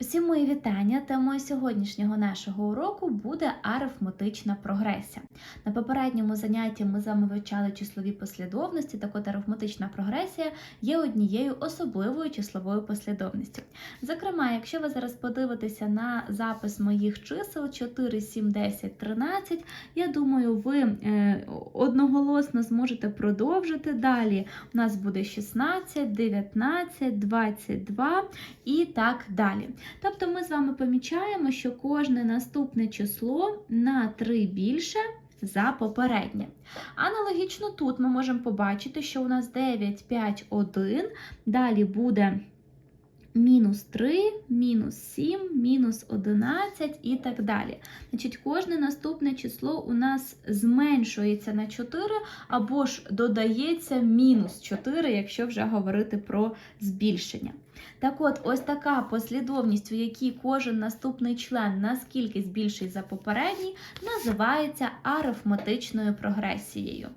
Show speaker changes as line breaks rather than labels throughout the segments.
Всім мої вітання. Темою сьогоднішнього нашого уроку буде арифметична прогресія. На попередньому занятті ми з вами вивчали числові послідовності, так от арифметична прогресія є однією особливою числовою послідовністю. Зокрема, якщо ви зараз подивитеся на запис моїх чисел 4, 7, 10, 13, я думаю, ви е, одноголосно зможете продовжити. Далі у нас буде 16, 19, 22 і так далі. Тобто ми з вами помічаємо, що кожне наступне число на 3 більше за попереднє. Аналогічно тут ми можемо побачити, що у нас 9, 5, 1, далі буде мінус 3, мінус 7, мінус 11 і так далі. Значить, кожне наступне число у нас зменшується на 4 або ж додається мінус 4, якщо вже говорити про збільшення. Так от, ось така послідовність, у якій кожен наступний член наскільки збільший за попередній, називається арифметичною прогресією.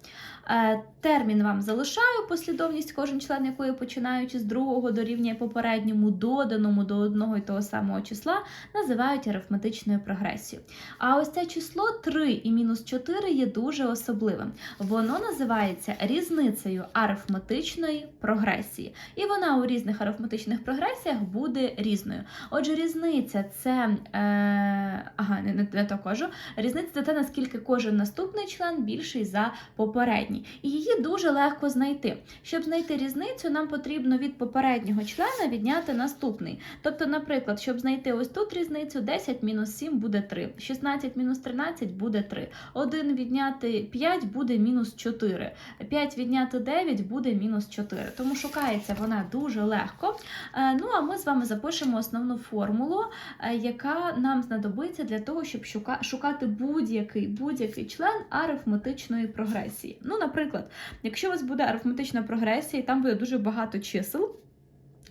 Е, Термін вам залишаю, послідовність кожен член якої, починаючи з другого дорівнює попередньому, доданому до одного і того самого числа, називають арифметичною прогресією. А ось це число 3 і мінус 4 є дуже особливим. Воно називається різницею арифметичної прогресії. І вона у різних арифметичних прогресіях буде різною. Отже, різниця це е, ага, не, не, не то кажу. Різниця це те, наскільки кожен наступний член більший за попередній. І її дуже легко знайти. Щоб знайти різницю, нам потрібно від попереднього члена відняти наступний. Тобто, наприклад, щоб знайти ось тут різницю, 10 мінус 7 буде 3, 16 мінус 13 буде 3, 1 відняти 5 буде мінус 4, 5 відняти 9 буде мінус 4. Тому шукається вона дуже легко. Е, Ну а ми з вами запишемо основну формулу, е, яка нам знадобиться для того, щоб шукати будь-який будь-який член арифметичної прогресії. Ну, наприклад, якщо у вас буде арифметична прогресія, і там буде дуже багато чисел.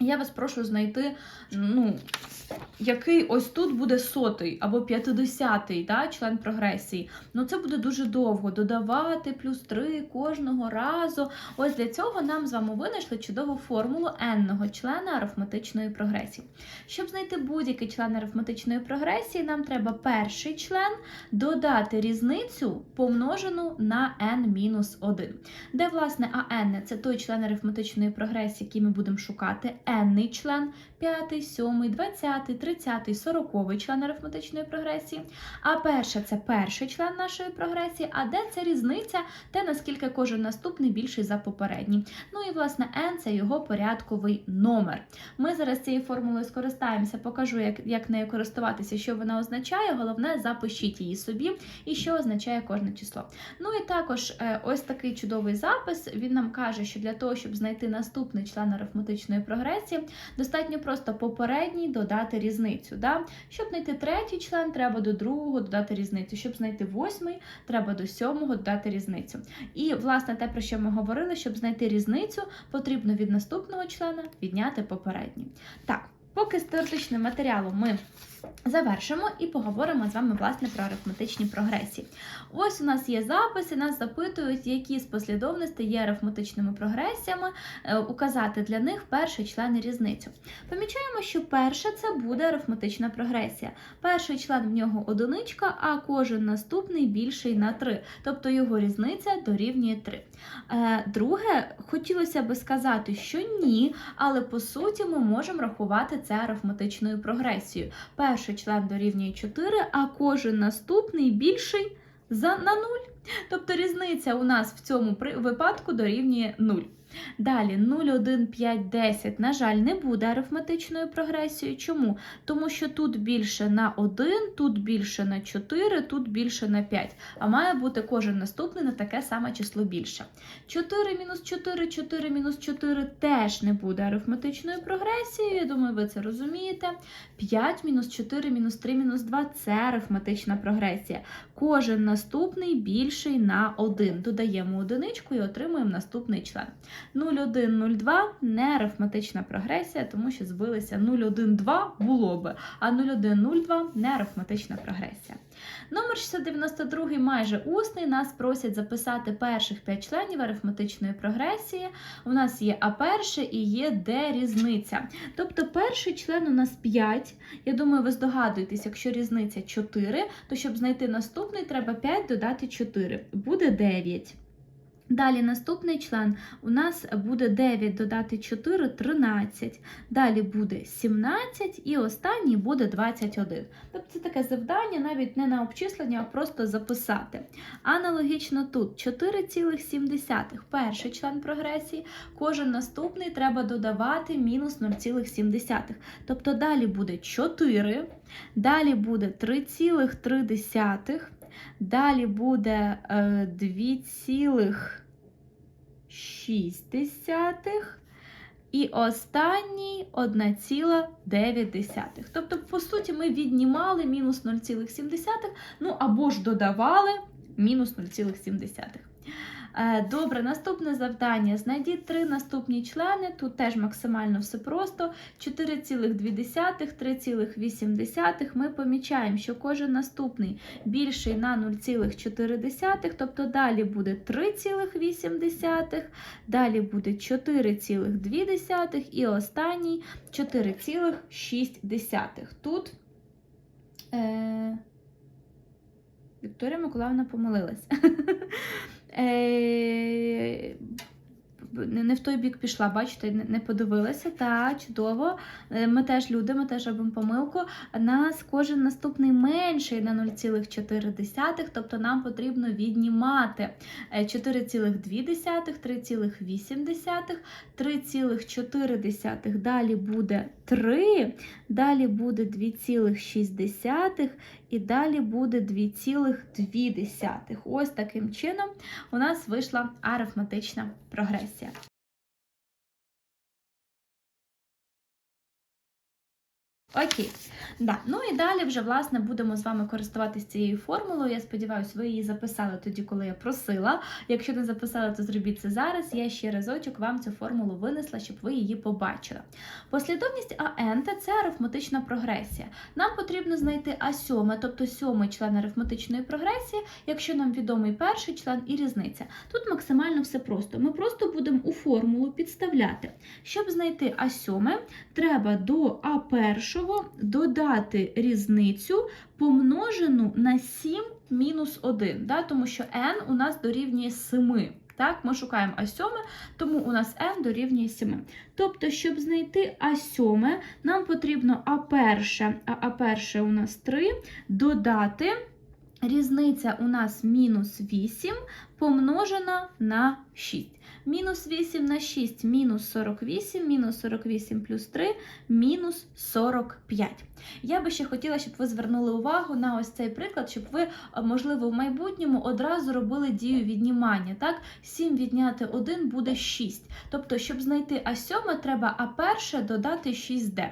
Я вас прошу знайти, ну, який ось тут буде сотий або п'ятидесятий да, член прогресії. Ну це буде дуже довго додавати плюс 3 кожного разу. Ось для цього нам з вами винайшли чудову формулу n-ного члена арифметичної прогресії. Щоб знайти будь-який член арифметичної прогресії, нам треба перший член додати різницю помножену на n-1. Де, власне, АН це той член арифметичної прогресії, який ми будемо шукати, n член, 5, 7, 20, 30, 40 член арифметичної прогресії. А перше це перший член нашої прогресії, а де це різниця, те наскільки кожен наступний більший за попередній. Ну і власне n це його порядковий номер. Ми зараз цією формулою скористаємося, покажу, як, як нею користуватися, що вона означає. Головне, запишіть її собі і що означає кожне число. Ну і також е, ось такий чудовий запис. Він нам каже, що для того, щоб знайти наступний член арифметичної прогресії, достатньо просто попередній додати різницю. Да? Щоб знайти третій член, треба до другого додати різницю. Щоб знайти восьмий, треба до сьомого додати різницю. І, власне, те, про що ми говорили, щоб знайти різницю, потрібно від наступного члена відняти попередній. Так, поки з теоретичним матеріалом ми завершимо і поговоримо з вами власне про арифметичні прогресії. Ось у нас є записи, нас запитують, які з послідовностей є арифметичними прогресіями, е, указати для них перший член і різницю. Помічаємо, що перше це буде арифметична прогресія. Перший член в нього одиничка, а кожен наступний більший на 3, тобто його різниця дорівнює 3. Е, Друге, хотілося би сказати, що ні, але по суті ми можемо рахувати це арифметичною прогресією. Перший член дорівнює 4, а кожен наступний більший за на 0. Тобто різниця у нас в цьому випадку дорівнює 0. Далі 0, 1, 5, 10, на жаль, не буде арифметичною прогресією. Чому? Тому що тут більше на 1, тут більше на 4, тут більше на 5. А має бути кожен наступний на таке саме число більше. 4 мінус 4, 4 мінус 4 теж не буде арифметичною прогресією. Я думаю, ви це розумієте. 5 мінус 4 мінус 3 мінус 2 це арифметична прогресія. Кожен наступний більший на 1. Додаємо одиничку і отримуємо наступний член. 0,102 не арифметична прогресія, тому що збилися 0,1,2 було би, а 0,1,02 не арифметична прогресія. Номер 692 майже усний. Нас просять записати перших 5 членів арифметичної прогресії. У нас є А перше і є Д різниця. Тобто перший член у нас 5. Я думаю, ви здогадуєтесь, якщо різниця 4, то щоб знайти наступний, треба 5 додати 4. Буде 9. Далі наступний член у нас буде 9 додати 4 13. Далі буде 17 і останній буде 21. Тобто це таке завдання, навіть не на обчислення, а просто записати. Аналогічно тут 4,7 перший член прогресії, кожен наступний треба додавати мінус 0,7. Тобто далі буде 4, далі буде 3,3. Далі буде е, 2,6. І останній 1,9. Тобто, по суті, ми віднімали мінус 0,7, ну або ж додавали мінус 0,7. Е, Добре, наступне завдання. Знайдіть три наступні члени. Тут теж максимально все просто. 4,2, 3,8. Ми помічаємо, що кожен наступний більший на 0,4, тобто далі буде 3,8, далі буде 4,2 і останній 4,6. Тут е... Вікторія Миколаївна помилилась. Е, не в той бік пішла, бачите, не, подивилася. Та, чудово. Е, Ми теж люди, ми теж робимо помилку. Нас кожен наступний менший на 0,4, тобто нам потрібно віднімати е, 4,2, 3,8, 3,4, далі буде 3, далі буде 2,6 і далі буде 2,2. Ось таким чином у нас вийшла арифметична прогресія. Окей, да. ну і далі вже власне будемо з вами користуватися цією формулою. Я сподіваюся, ви її записали тоді, коли я просила. Якщо не записали, то зробіть це зараз. Я ще разочок вам цю формулу винесла, щоб ви її побачили. Послідовність АНТ це арифметична прогресія. Нам потрібно знайти А7, тобто сьомий член арифметичної прогресії, якщо нам відомий перший член і різниця. Тут максимально все просто. Ми просто будемо у формулу підставляти. Щоб знайти А7, треба до А1 додати різницю помножену на 7 мінус 1, да? тому що n у нас дорівнює 7. Так, Ми шукаємо А7, тому у нас n дорівнює 7. Тобто, щоб знайти А7, нам потрібно А1, а А1 у нас 3, додати. Різниця у нас мінус 8 помножена на 6. Мінус 8 на 6 мінус 48, мінус 48 плюс 3 мінус 45. Я би ще хотіла, щоб ви звернули увагу на ось цей приклад, щоб ви, можливо, в майбутньому одразу робили дію віднімання. Так? 7 відняти 1 буде 6. Тобто, щоб знайти А7, треба А1 додати 6D.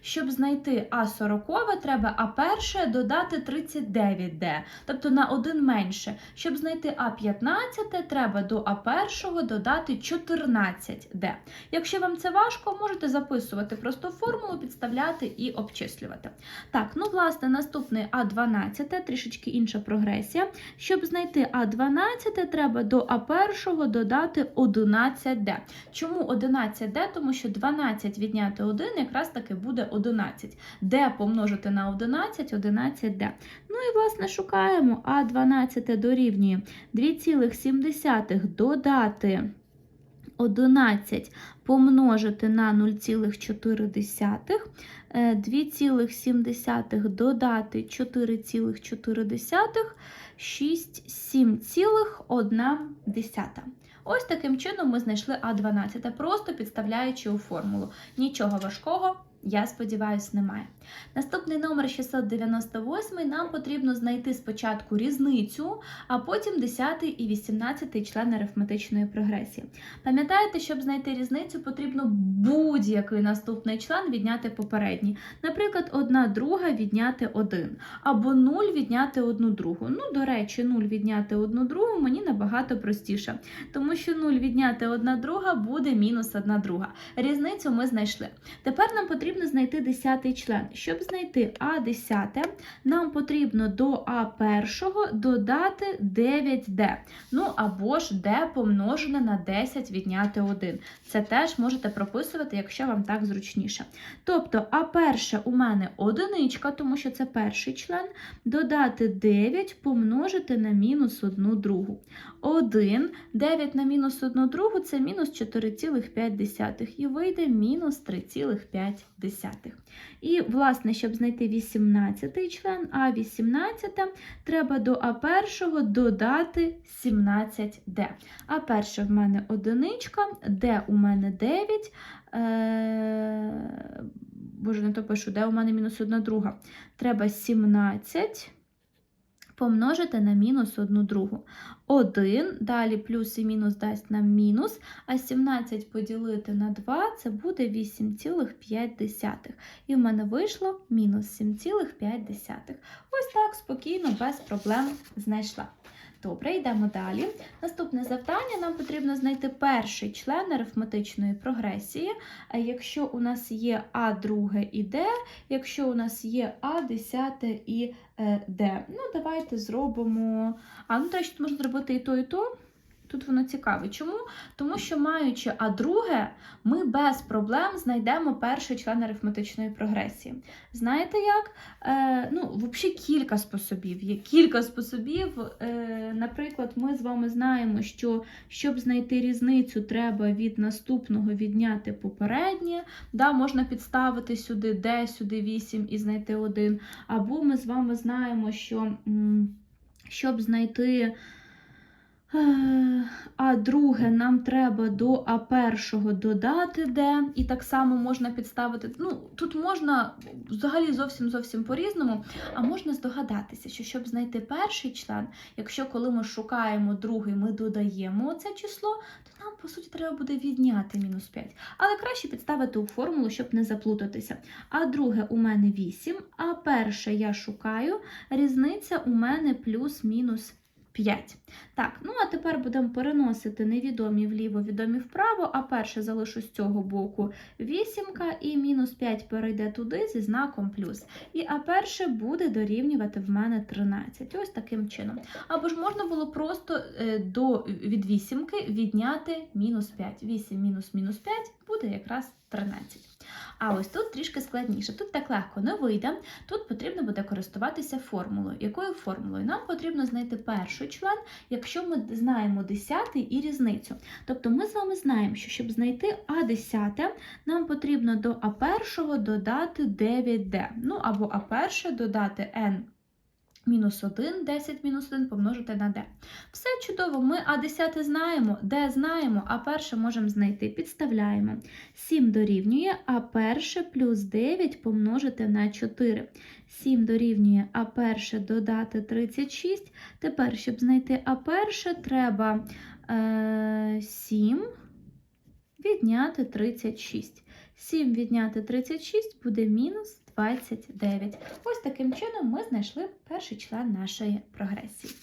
Щоб знайти А40, треба А1 додати 39D, тобто на 1 менше. Щоб знайти А15, треба до А1 додати 14D. Якщо вам це важко, можете записувати просто формулу, підставляти і обчислювати. Так, ну, власне, наступний А12, трішечки інша прогресія. Щоб знайти А12, треба до А1 додати 11D. Чому 11D? Тому що 12 відняти 1 якраз таки 11. Д помножити на 11, 11D. Ну і, власне, шукаємо А12 дорівнює 2,7 додати 11 помножити на 0,4, 2,7 додати 4,4, 6, 7,1. Ось таким чином ми знайшли А12, просто підставляючи у формулу. Нічого важкого Я сподіваюся, немає. Наступний номер 698 нам потрібно знайти спочатку різницю, а потім 10 і 18 член арифметичної прогресії. Пам'ятаєте, щоб знайти різницю, потрібно будь-який наступний член відняти попередній. Наприклад, 1 друга відняти 1, або 0 відняти 1 другу. Ну, до речі, 0 відняти 1 другу мені набагато простіше, тому що 0 відняти 1 друга буде мінус 1 друга. Різницю ми знайшли. Тепер нам потрібно знайти 10 член. Щоб знайти А 10, нам потрібно до А першого додати 9D. Ну або ж D помножене на 10 відняти 1. Це теж можете прописувати, якщо вам так зручніше. Тобто, А перше у мене одиничка, тому що це перший член, додати 9 помножити на мінус 1 другу. 1, 9 на мінус 1 другу це мінус 4,5 і вийде мінус 3,5. І, власне, щоб знайти 18 член, а 18 треба до А1 додати 17D. А1 в мене одиничка, Д у мене 9. Е... Боже, не то пишу, де у мене мінус 1 друга. Треба 17 помножити на мінус 1 другу. 1, далі плюс і мінус дасть нам мінус, а 17 поділити на 2 це буде 8,5. І в мене вийшло мінус 7,5. Ось так спокійно, без проблем знайшла. Добре, йдемо далі. Наступне завдання: нам потрібно знайти перший член арифметичної прогресії. Якщо у нас є А друге і Д, якщо у нас є А десяте і е, Д. Ну, давайте зробимо. А, ну, теж можна зробити і то, і то. Тут воно цікаве. Чому? Тому що, маючи А друге, ми без проблем знайдемо перший член арифметичної прогресії. Знаєте як? Е, ну, Взагалі кілька способів. Є кілька способів. Е, Наприклад, ми з вами знаємо, що щоб знайти різницю, треба від наступного відняти попереднє. Да, Можна підставити сюди D, сюди 8 і знайти 1. Або ми з вами знаємо, що щоб знайти. А друге, нам треба до А першого додати Д, і так само можна підставити. Ну, Тут можна взагалі зовсім зовсім по-різному, а можна здогадатися, що щоб знайти перший член, якщо коли ми шукаємо другий, ми додаємо це число, то нам, по суті, треба буде відняти мінус 5. Але краще підставити у формулу, щоб не заплутатися. А друге у мене 8, а перше я шукаю, різниця у мене плюс-мінус 5. Так, ну а тепер будемо переносити невідомі вліво, відомі вправо, а перше залишу з цього боку вісімка, і мінус 5 перейде туди зі знаком плюс. І а перше буде дорівнювати в мене 13. Ось таким чином. Або ж можна було просто е, до, від вісімки відняти мінус 5. 8 мінус мінус 5 буде якраз 13. А ось тут трішки складніше. Тут так легко не вийде. Тут потрібно буде користуватися формулою. Якою формулою? Нам потрібно знайти перший член, якщо ми знаємо 10 і різницю. Тобто ми з вами знаємо, що щоб знайти А10, нам потрібно до А1 додати 9D. Ну або А1 додати n мінус 1, 10 мінус 1 помножити на d. Все чудово, ми А10 знаємо, d знаємо, а перше можемо знайти. Підставляємо. 7 дорівнює а перше плюс 9 помножити на 4. 7 дорівнює а перше додати 36. Тепер, щоб знайти а перше, треба е, 7 відняти 36. 7 відняти 36 буде мінус 29. Ось таким чином ми знайшли перший член нашої прогресії.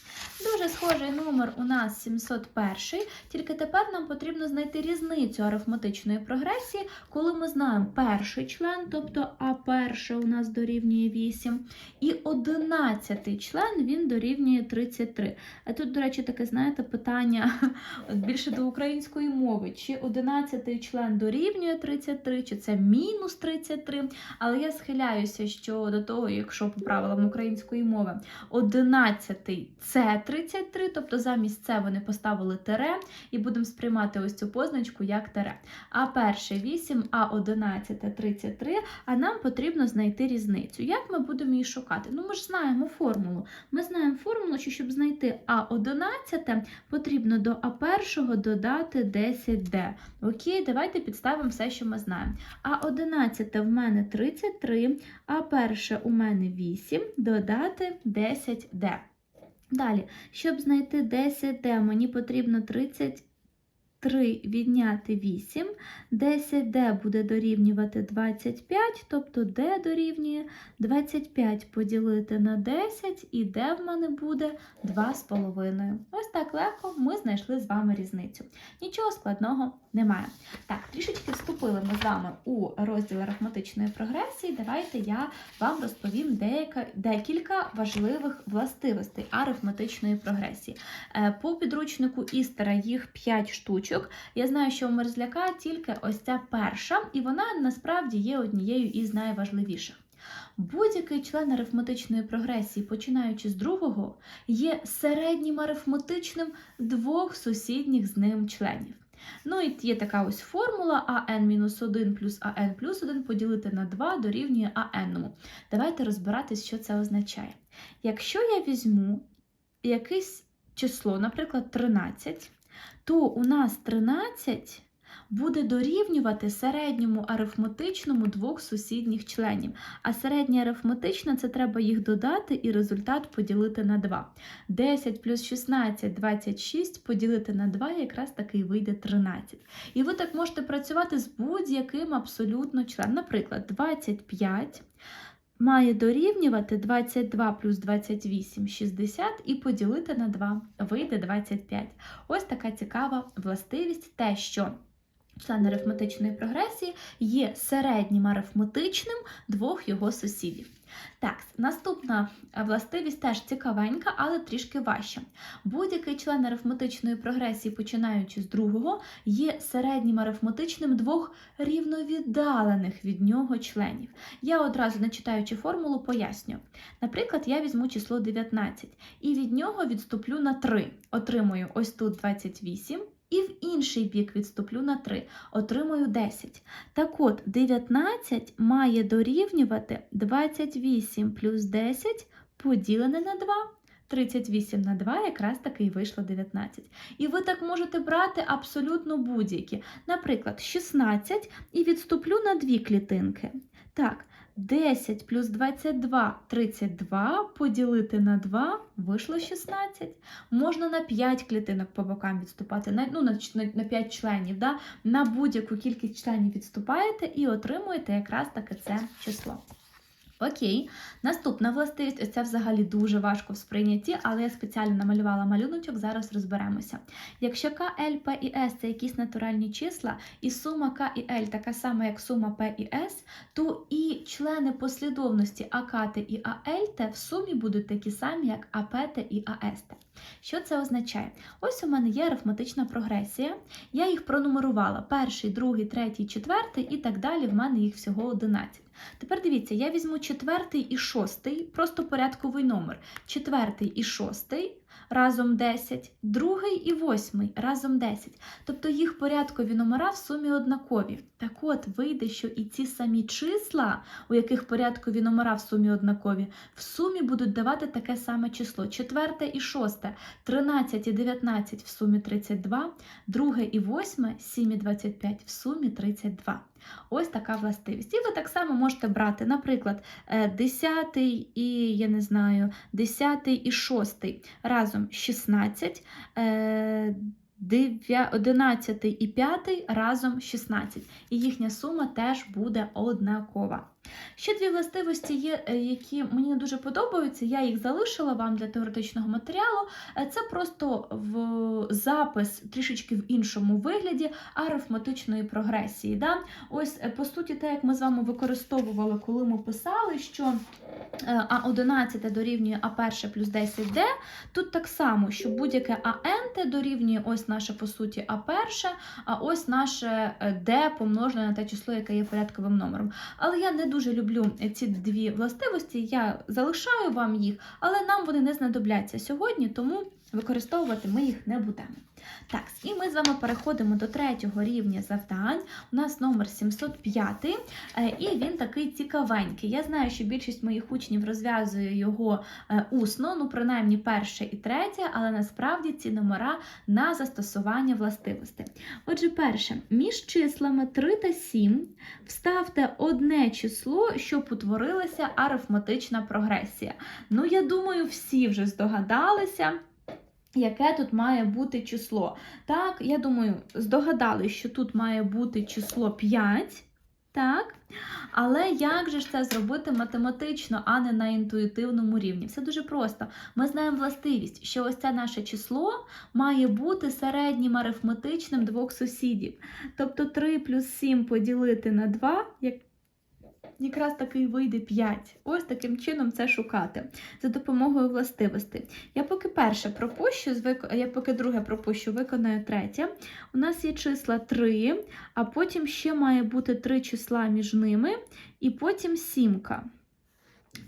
Дуже схожий номер у нас 701, тільки тепер нам потрібно знайти різницю арифметичної прогресії, коли ми знаємо перший член, тобто А перше у нас дорівнює 8, і 11 член він дорівнює 33. А тут, до речі, таке, знаєте, питання більше до української мови, чи 11 член дорівнює 33, чи це мінус 33, але я схиляю помиляюся щодо того, якщо по правилам української мови 11 це 33, тобто замість це вони поставили тире, і будемо сприймати ось цю позначку як тире. А перше 8, а 11 33, а нам потрібно знайти різницю. Як ми будемо її шукати? Ну, ми ж знаємо формулу. Ми знаємо формулу, що щоб знайти А11, потрібно до А1 додати 10D. Окей, давайте підставимо все, що ми знаємо. А11 в мене 33, А1 у мене 8, додати 10D. Далі, щоб знайти 10D, мені потрібно 33 відняти 8. 10D буде дорівнювати 25, тобто D дорівнює 25 поділити на 10, і D в мене буде 2,5. Ось так легко ми знайшли з вами різницю. Нічого складного немає. Так, трішечки вступили ми з вами у розділ арифметичної прогресії. Давайте я вам розповім деяка, декілька важливих властивостей арифметичної прогресії. Е, По підручнику Істера їх 5 штучок. Я знаю, що у мерзляка тільки ось ця перша, і вона насправді є однією із найважливіших. Будь-який член арифметичної прогресії, починаючи з другого, є середнім арифметичним двох сусідніх з ним членів. Ну і є така ось формула АН-1 плюс АН плюс 1 поділити на 2 дорівнює АН. Давайте розбиратись, що це означає. Якщо я візьму якесь число, наприклад, 13, то у нас 13 буде дорівнювати середньому арифметичному двох сусідніх членів. А середнє арифметичне це треба їх додати і результат поділити на 2. 10 плюс 16 26 поділити на 2 якраз таки вийде 13. І ви так можете працювати з будь-яким абсолютно членом. Наприклад, 25 має дорівнювати 22 плюс 28 60 і поділити на 2 вийде 25. Ось така цікава властивість, те, що член арифметичної прогресії є середнім арифметичним двох його сусідів. Так, наступна властивість теж цікавенька, але трішки важча. Будь-який член арифметичної прогресії, починаючи з другого, є середнім арифметичним двох рівновіддалених від нього членів. Я одразу, не читаючи формулу, поясню. Наприклад, я візьму число 19 і від нього відступлю на 3. Отримую ось тут 28. І в інший бік відступлю на 3, отримую 10. Так от, 19 має дорівнювати 28 плюс 10 поділене на 2. 38 на 2 якраз таки і вийшло 19. І ви так можете брати абсолютно будь-які. Наприклад, 16 і відступлю на 2 клітинки. Так, 10 плюс 22 32 поділити на 2 вийшло 16. Можна на 5 клітинок по бокам відступати, на, ну, на, на 5 членів. Да? На будь-яку кількість членів відступаєте і отримуєте якраз таке це число. Окей, наступна властивість, ось це взагалі дуже важко в сприйнятті, але я спеціально намалювала малюночок, зараз розберемося. Якщо К, Л, П і С це якісь натуральні числа, і сума К і Л така сама, як сума П і С, то і члени послідовності АКТ і АЛТ в сумі будуть такі самі, як АПТ і АСТ. Що це означає? Ось у мене є арифметична прогресія, я їх пронумерувала: перший, другий, третій, четвертий і так далі. В мене їх всього 11. Тепер дивіться, я візьму четвертий і шостий, просто порядковий номер. Четвертий і шостий разом 10, другий і восьмий разом 10. Тобто їх порядкові номера в сумі однакові. Так от, вийде, що і ці самі числа, у яких порядкові номера в сумі однакові, в сумі будуть давати таке саме число. Четверте і шосте, 13 і 19 в сумі 32, друге і восьме, 7 і 25 в сумі 32. Ось така властивість. І ви так само можете брати, наприклад, 10 і, я не знаю, 10 і 6 разом 16, 11 і 5 разом 16. І їхня сума теж буде однакова. Ще дві властивості є, е, які мені не дуже подобаються. Я їх залишила вам для теоретичного матеріалу. Е, Це просто в запис трішечки в іншому вигляді арифметичної прогресії. Да? Ось, е, по суті, те, як ми з вами використовували, коли ми писали, що А11 дорівнює А1 плюс 10D, тут так само, що будь-яке АНТ дорівнює ось наше, по суті, А1, а ось наше D помножене на те число, яке є порядковим номером. Але я не дуже люблю ці дві властивості, я залишаю вам їх, але нам вони не знадобляться сьогодні, тому використовувати ми їх не будемо. Так, і ми з вами переходимо до третього рівня завдань. У нас номер 705, е, і він такий цікавенький. Я знаю, що більшість моїх учнів розв'язує його е, усно, ну принаймні перше і третє, але насправді ці номера на застосування властивостей. Отже, перше, між числами 3 та 7 вставте одне число, щоб утворилася арифметична прогресія. Ну, я думаю, всі вже здогадалися. Яке тут має бути число? Так, я думаю, здогадали, що тут має бути число 5. Так? Але як же ж це зробити математично, а не на інтуїтивному рівні? Все дуже просто. Ми знаємо властивість, що ось це наше число має бути середнім арифметичним двох сусідів. Тобто 3 плюс 7 поділити на 2, як якраз таки вийде 5. Ось таким чином це шукати за допомогою властивостей. Я поки перше пропущу, я поки друге пропущу, виконаю третє. У нас є числа 3, а потім ще має бути 3 числа між ними, і потім сімка.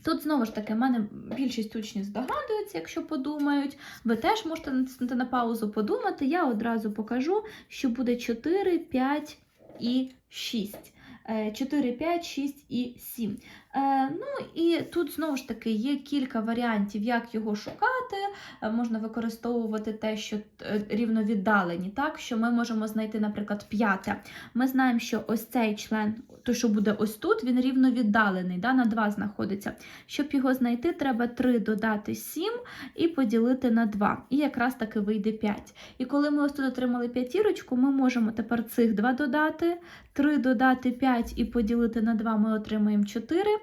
Тут, знову ж таки, в мене більшість учнів здогадуються, якщо подумають. Ви теж можете натиснути на паузу подумати. Я одразу покажу, що буде 4, 5 і 6. 4, 5, 6 і 7. Е, ну і тут знову ж таки є кілька варіантів, як його шукати. Е, можна використовувати те, що е, рівно віддалені, так? що ми можемо знайти, наприклад, п'яте. Ми знаємо, що ось цей член, то, що буде ось тут, він рівно віддалений, да, на 2 знаходиться. Щоб його знайти, треба 3 додати 7 і поділити на 2. І якраз таки вийде 5. І коли ми ось тут отримали п'ятірочку, ми можемо тепер цих 2 додати, 3 додати 5 і поділити на 2 ми отримаємо 4.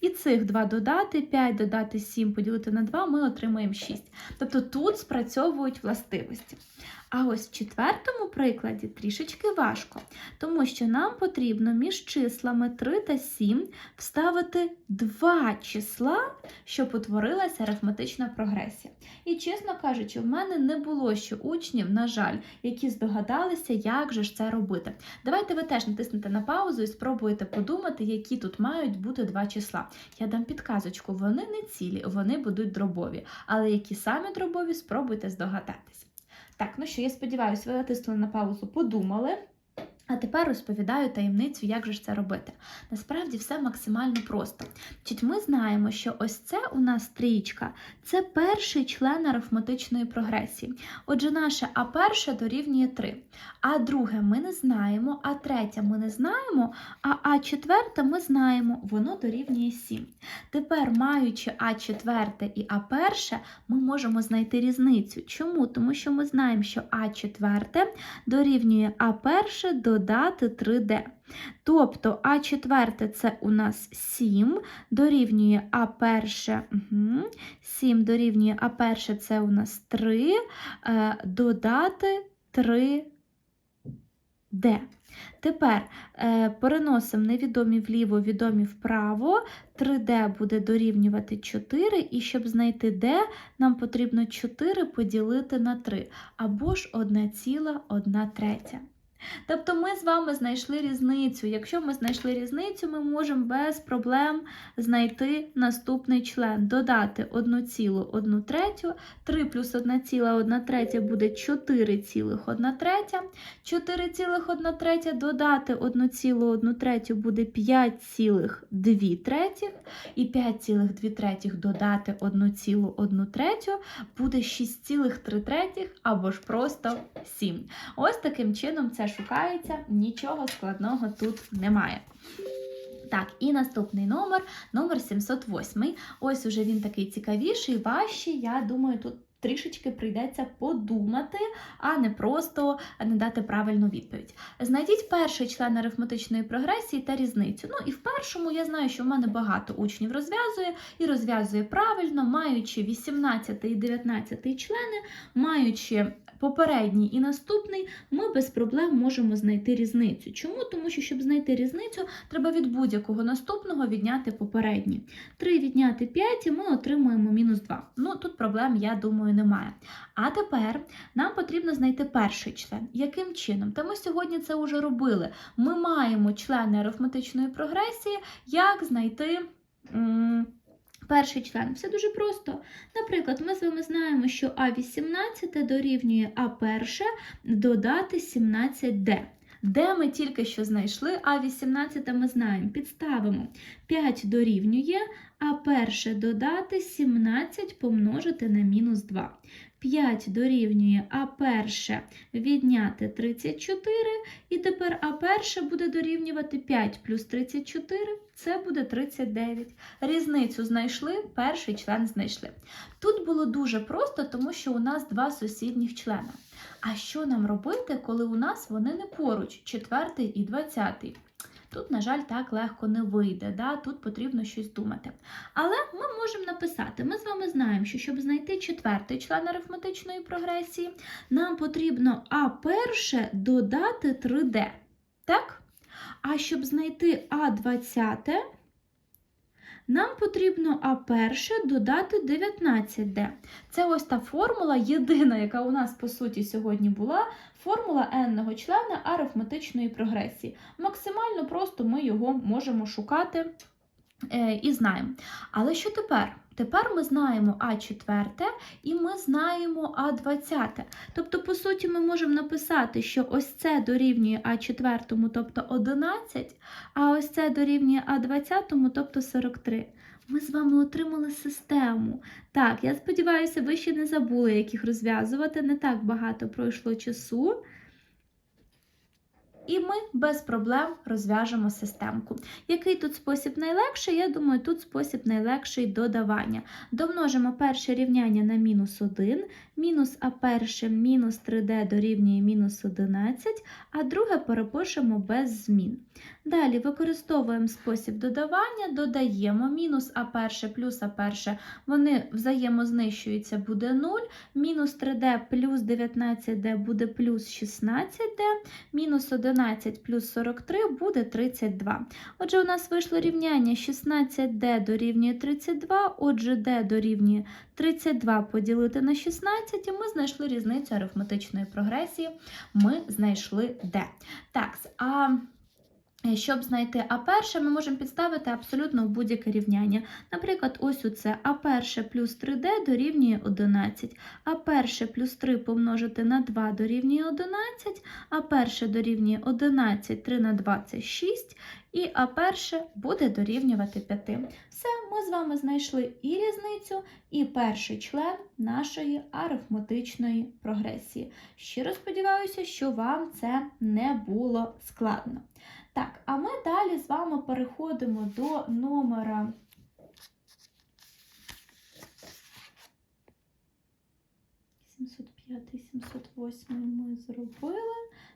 І цих 2 додати, 5 додати 7 поділити на 2, ми отримаємо 6. Тобто тут спрацьовують властивості. А ось в четвертому прикладі трішечки важко, тому що нам потрібно між числами 3 та 7 вставити два числа, щоб утворилася арифметична прогресія. І, чесно кажучи, в мене не було ще учнів, на жаль, які здогадалися, як же ж це робити. Давайте ви теж натиснете на паузу і спробуєте подумати, які тут мають бути два числа. Я дам підказочку, вони не цілі, вони будуть дробові, але які саме дробові, спробуйте здогадатись. Так, ну що, я сподіваюся, ви натиснули на паузу, подумали. А тепер розповідаю таємницю, як же ж це робити. Насправді все максимально просто. Значить, Ми знаємо, що ось це у нас стрічка це перший член арифметичної прогресії. Отже, наше А перше дорівнює 3. А друге ми не знаємо, а третє ми не знаємо, а А четверте ми знаємо, воно дорівнює 7. Тепер, маючи А четверте і А перше, ми можемо знайти різницю. Чому? Тому що ми знаємо, що А четверте дорівнює А перше до додати 3D. Тобто А4 це у нас 7, дорівнює А1, угу, 7 дорівнює А1 це у нас 3, е, додати 3D. Тепер е, переносимо невідомі вліво, відомі вправо. 3D буде дорівнювати 4, і щоб знайти D, нам потрібно 4 поділити на 3, або ж 1,1 третя. Тобто ми з вами знайшли різницю. Якщо ми знайшли різницю, ми можемо без проблем знайти наступний член, додати 1,1 третю, 3 плюс 1,1 третя буде 4,1 третя, 4,1 третя. Додати 1,1 третю буде 5,2 третіх, і 5,2 третіх додати 1,1 третю буде 6,3 третіх або ж просто 7. Ось таким чином це шукається, нічого складного тут немає. Так, і наступний номер, номер 708. Ось уже він такий цікавіший, важчий. Я думаю, тут трішечки прийдеться подумати, а не просто не дати правильну відповідь. Знайдіть перший член арифметичної прогресії та різницю. Ну і в першому я знаю, що в мене багато учнів розв'язує і розв'язує правильно, маючи 18 і 19 члени, маючи попередній і наступний, ми без проблем можемо знайти різницю. Чому? Тому що, щоб знайти різницю, треба від будь-якого наступного відняти попередній. 3 відняти 5 і ми отримуємо мінус 2. Ну, тут проблем, я думаю, немає. А тепер нам потрібно знайти перший член. Яким чином? Та ми сьогодні це вже робили. Ми маємо члени арифметичної прогресії, як знайти. м, Перший член все дуже просто. Наприклад, ми з вами знаємо, що А18 дорівнює А1 додати 17D. Де ми тільки що знайшли А18 ми знаємо. Підставимо 5 дорівнює а перше додати 17 помножити на мінус 2. 5 дорівнює А1 відняти 34, і тепер А1 буде дорівнювати 5 плюс 34, це буде 39. Різницю знайшли, перший член знайшли. Тут було дуже просто, тому що у нас два сусідніх члени. А що нам робити, коли у нас вони не поруч, четвертий і двадцятий? Тут, на жаль, так легко не вийде, да? тут потрібно щось думати. Але ми можемо написати: ми з вами знаємо, що щоб знайти четвертий член арифметичної прогресії, нам потрібно А1 додати 3D. Так? А щоб знайти А20, нам потрібно а перше додати 19D. Це ось та формула, єдина, яка у нас по суті сьогодні була, формула n-го члена арифметичної прогресії. Максимально просто ми його можемо шукати е, і знаємо. Але що тепер? Тепер ми знаємо А4 і ми знаємо А20. Тобто, по суті, ми можемо написати, що ось це дорівнює А4, тобто 11, а ось це дорівнює А20, тобто 43. Ми з вами отримали систему. Так, я сподіваюся, ви ще не забули, як їх розв'язувати. Не так багато пройшло часу. І ми без проблем розв'яжемо системку. Який тут спосіб найлегший? Я думаю, тут спосіб найлегший додавання. Домножимо перше рівняння на мінус 1, мінус а перше мінус 3d дорівнює мінус 11, а друге перепишемо без змін. Далі використовуємо спосіб додавання, додаємо мінус а перше плюс а перше, вони взаємознищуються, буде 0, мінус 3d плюс 19d буде плюс 16d, мінус 11 плюс 43 буде 32. Отже, у нас вийшло рівняння 16d дорівнює 32, отже, d дорівнює 32 поділити на 16, і ми знайшли різницю арифметичної прогресії, ми знайшли d. Так, а щоб знайти А1, ми можемо підставити абсолютно будь-яке рівняння. Наприклад, ось оце А1 плюс 3D дорівнює 11, А1 плюс 3 помножити на 2 дорівнює 11, А1 дорівнює 11, 3 на 2 це 6, і А1 буде дорівнювати 5. Все, ми з вами знайшли і різницю, і перший член нашої арифметичної прогресії. Щиро сподіваюся, що вам це не було складно. Так, а ми далі з вами переходимо до номера. «705, 708 ми зробили.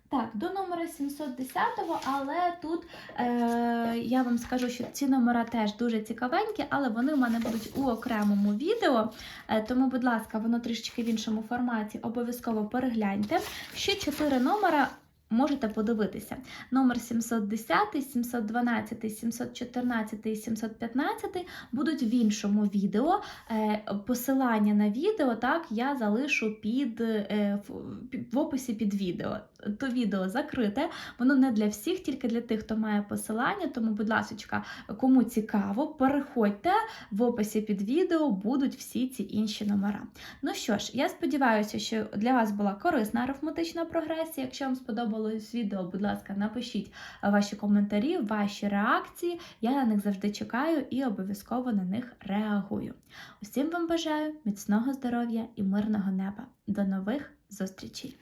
Так, до номера 710, але тут е, я вам скажу, що ці номера теж дуже цікавенькі, але вони в мене будуть у окремому відео. Е, тому, будь ласка, воно трішечки в іншому форматі. Обов'язково перегляньте. Ще чотири номера можете подивитися. Номер 710, 712, 714 і 715 будуть в іншому відео. Е, Посилання на відео так, я залишу під, е, в- під- в описі під відео. То відео закрите, воно не для всіх, тільки для тих, хто має посилання. Тому, будь ласка, кому цікаво, переходьте в описі під відео, будуть всі ці інші номера. Ну що ж, я сподіваюся, що для вас була корисна арифметична прогресія. Якщо вам сподобалось відео, будь ласка, напишіть ваші коментарі, ваші реакції. Я на них завжди чекаю і обов'язково на них реагую. Усім вам бажаю міцного здоров'я і мирного неба. До нових зустрічей!